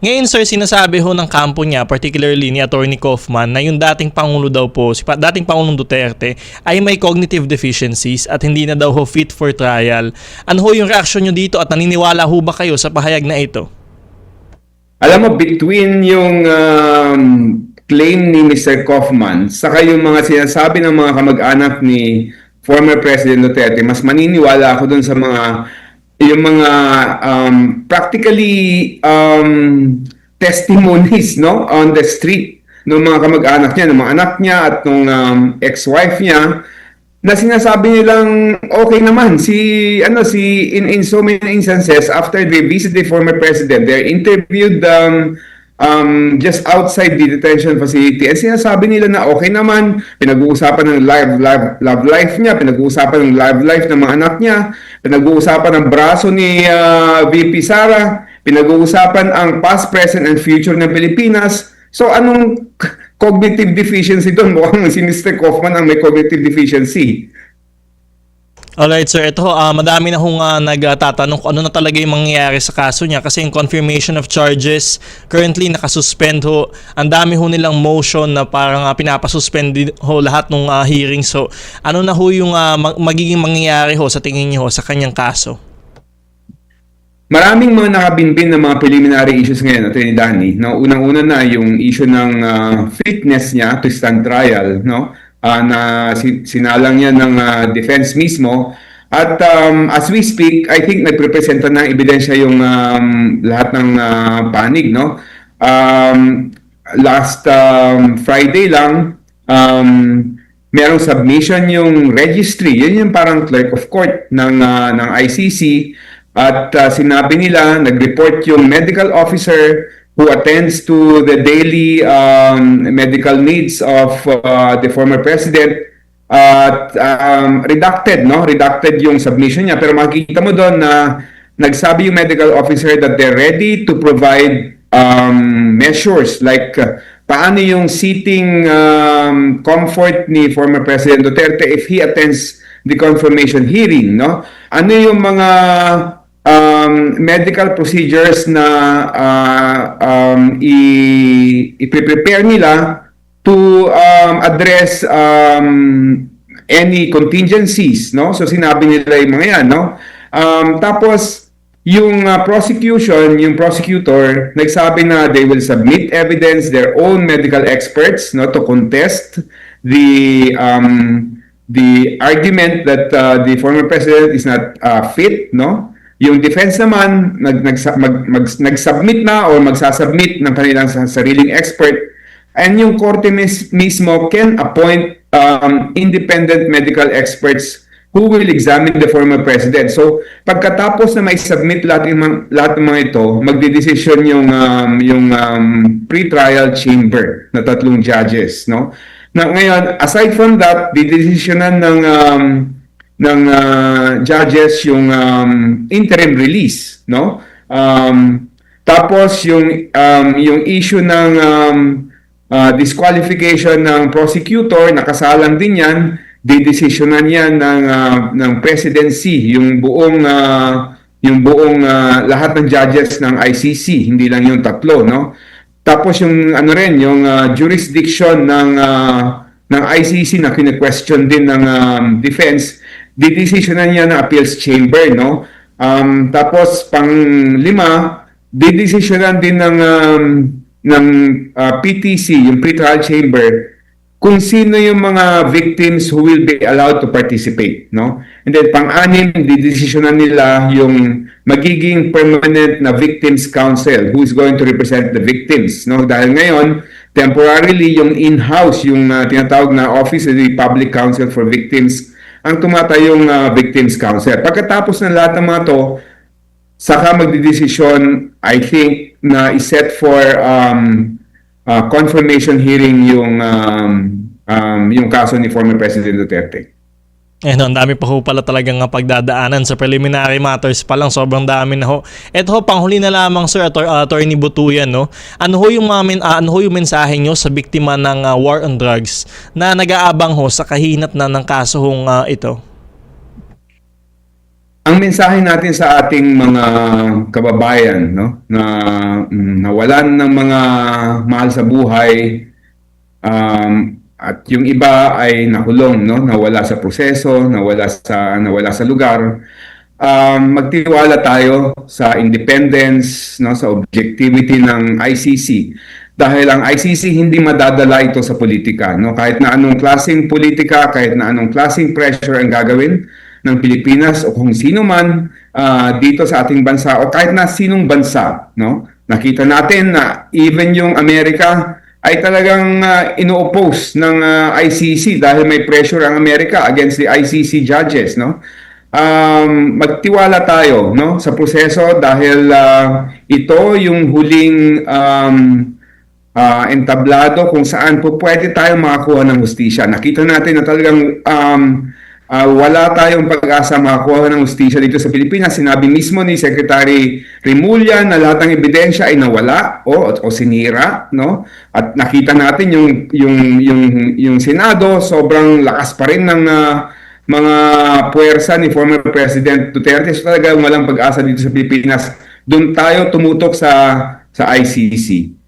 Ngayon sir, sinasabi ho ng kampo niya, particularly ni Attorney Kaufman, na yung dating Pangulo daw po, si dating Pangulong Duterte, ay may cognitive deficiencies at hindi na daw ho fit for trial. Ano ho yung reaksyon nyo dito at naniniwala ho ba kayo sa pahayag na ito? Alam mo, between yung um, claim ni Mr. Kaufman saka yung mga sinasabi ng mga kamag-anak ni former President Duterte, mas maniniwala ako dun sa mga yung mga um, practically um, testimonies no on the street ng mga kamag-anak niya, ng mga anak niya at ng um, ex-wife niya na sinasabi nilang okay naman. Si ano si in in so many instances after they visit the former president they're interviewed um, um, just outside the detention facility. And sinasabi nila na okay naman. Pinag-uusapan ng live, live love life niya. Pinag-uusapan ng love life ng mga anak niya. Pinag-uusapan ng braso ni uh, VP Sara. Pinag-uusapan ang past present and future ng Pilipinas. So anong cognitive deficiency doon? Mukhang si Mr. Kaufman ang may cognitive deficiency Alright sir, ito ah, madami na hong ah, nagtatanong kung ano na talaga yung mangyayari sa kaso niya kasi yung confirmation of charges currently nakasuspend ho. Ang dami ho nilang motion na parang uh, pinapasuspend ho lahat ng hearing. So ano na ho yung mag- magiging mangyayari ho sa tingin niyo ho sa kanyang kaso? Maraming mga nakabinbin na mga preliminary issues ngayon, Atty. Danny. No, unang-una na yung issue ng ah, fitness niya to stand trial, no? Ah, na si- sinalang niya ng ah, defense mismo. At um, as we speak, I think nagprepresenta ng ebidensya yung um, lahat ng ah, panig, no? Um, last um, Friday lang, um, merong submission yung registry. Yun yung parang clerk of court ng, ah, ng ICC. At ah, sinabi nila, nag-report yung medical officer who attends to the daily um, medical needs of uh, the former president at um, redacted, no? Redacted yung submission niya. Pero makikita mo doon na nagsabi yung medical officer that they're ready to provide um, measures like uh, paano yung seating um, comfort ni former President Duterte if he attends the confirmation hearing, no? Ano yung mga um, medical procedures na uh, um, i-prepare nila to um, address um, any contingencies, no? So sinabi nila yung mga yan, no? Um, tapos yung uh, prosecution, yung prosecutor, nagsabi na they will submit evidence, their own medical experts, no, to contest the um, the argument that uh, the former president is not uh, fit, no? Yung defense naman nag, nag, mag, mag, nag-submit na or magsasubmit ng kanilang sa- sariling expert and yung korte mis- mismo can appoint um, independent medical experts who will examine the former president. So, pagkatapos na may submit lahat ng lahat ng mga ito, magdedesisyon yung um, yung um, pre-trial chamber na tatlong judges, no? Na ngayon, aside from that, didesisyonan ng um, ng uh, judges yung um, interim release, no? Um, tapos yung um, yung issue ng um, uh, disqualification ng prosecutor, nakasalang din yan, didesisyonan yan ng uh, ng presidency, yung buong uh, yung buong uh, lahat ng judges ng ICC, hindi lang yung tatlo, no? Tapos yung ano rin, yung uh, jurisdiction ng uh, ng ICC na kine-question din ng um, defense, didesisyonan niya ng appeals chamber, no? Um, tapos pang lima, didesisyonan din ng um, ng uh, PTC, yung pre-trial chamber, kung sino yung mga victims who will be allowed to participate, no? And then pang-anim, didesisyonan nila yung magiging permanent na victims council who is going to represent the victims, no? Dahil ngayon, temporarily yung in-house, yung uh, tinatawag na Office of the Public Counsel for Victims, ang tumatayong uh, victims council. Pagkatapos ng lahat ng mga to, saka magdidesisyon, I think, na iset for um, uh, confirmation hearing yung um, um, yung kaso ni former President Duterte. Eh, no, ang dami pa ho pala talagang pagdadaanan sa preliminary matters pa lang. Sobrang dami na ho. Ito ho, panghuli na lamang, Sir Ator- uh, Attorney Butuyan, no? Ano ho yung, mga ah, ano ho yung mensahe nyo sa biktima ng ah, war on drugs na nag-aabang ho sa kahinat na ng kaso hong ah, ito? ang mensahe natin sa ating mga kababayan no na mm, nawalan ng mga mahal sa buhay um, at yung iba ay nakulong no? Nawala sa proseso nawala sa nawala sa lugar. Um, magtiwala tayo sa independence no? Sa objectivity ng ICC dahil ang ICC hindi madadala ito sa politika no? Kahit na anong klaseng politika kahit na anong klaseng pressure ang gagawin ng Pilipinas o kung sino man ah, dito sa ating bansa o kahit na sinong bansa no? Nakita natin na even yung Amerika ay talagang uh, ino-oppose ng ah, ICC dahil may pressure ang Amerika against the ICC judges no um, magtiwala tayo no sa proseso dahil ah, ito yung huling um, ah, entablado kung saan po pwede tayo makakuha ng hustisya. Nakita natin na talagang um, ah, wala tayong pag-asa makakuha ng hustisya dito sa Pilipinas. Sinabi mismo ni Secretary Remulla na lahat ng ebidensya ay nawala o, o sinira, no? At nakita natin yung yung yung yung Senado sobrang lakas pa rin ng ah, mga puwersa ni former President Duterte. So talagang walang pag-asa dito sa Pilipinas. Doon tayo tumutok sa sa ICC.